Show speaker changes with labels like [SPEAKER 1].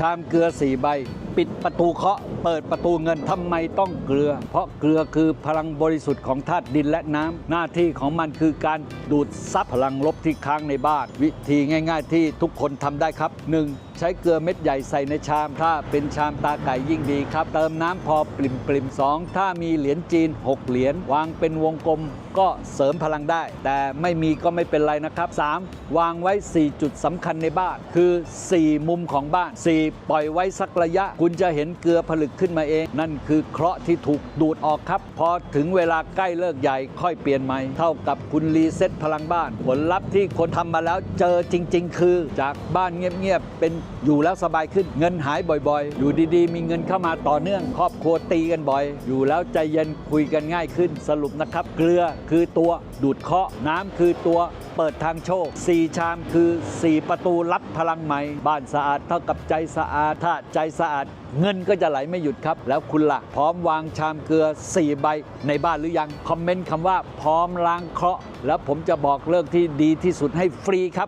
[SPEAKER 1] ชามเกลือสี่ใบปิดประตูเคาะ เปิดประตูเงินทำไมต้องเกลือ เพราะเกลือคือพลังบริสุทธิ์ของธาตุดินและน้ำหน้าที่ของมันคือการดูดซับพลังลบที่ค้างในบ้าน วิธีง่ายๆ ที่ทุกคนทำได้ครับ 1. ใช้เกลือเม็ดใหญ่ใส่ในชาม ถ้าเป็นชามตาไก่ยิ่งดีครับ เติมน้ำพอปริมปริมสองถ้ามีเหรียญจีน 6 เหรียญวางเป็นวงกลมก็เสริมพลังได้ แต่ไม่มีก็ไม่เป็นไรนะครับ 3. วางไว้ 4 จุดสำคัญในบ้าน คือ 4 มุมของบ้าน 4 ปล่อยไว้สักระยะคุณจะเห็นเกลือผลึกขึ้นมาเอง นั่นคือเคราะห์ที่ถูกดูดออกครับ พอถึงเวลาใกล้เลิกใหญ่ค่อยเปลี่ยนใหม่ เท่ากับคุณรีเซ็ตพลังบ้าน ผลลัพธ์ที่คนทำมาแล้วเจอจริง ๆ คือ จากบ้านเงียบ ๆ เป็นอยู่แล้วสบายขึ้น เงินหายบ่อย ๆ อยู่ดีๆ มีเงินเข้ามาต่อเนื่อง ครอบครัวตีกันบ่อย อยู่แล้วใจเย็นคุยกันง่ายขึ้นสรุปนะครับ เกลือคือตัวดูดเคราะห์น้ำคือตัว เปิดทางโชค 4 ชามคือ 4 ประตูรับพลังใหม่ บ้านสะอาดเท่ากับใจสะอาด ถ้าใจสะอาด เงินก็จะไหลไม่หยุดครับ แล้วคุณละ่ะ พร้อมวางชามเกลือ 4 ใบ ในบ้านหรือยัง คอมเมนต์คำว่าพร้อมล้างเคราะห์แล้วผมจะบอกเลิกที่ดีที่สุดให้ฟรีครับ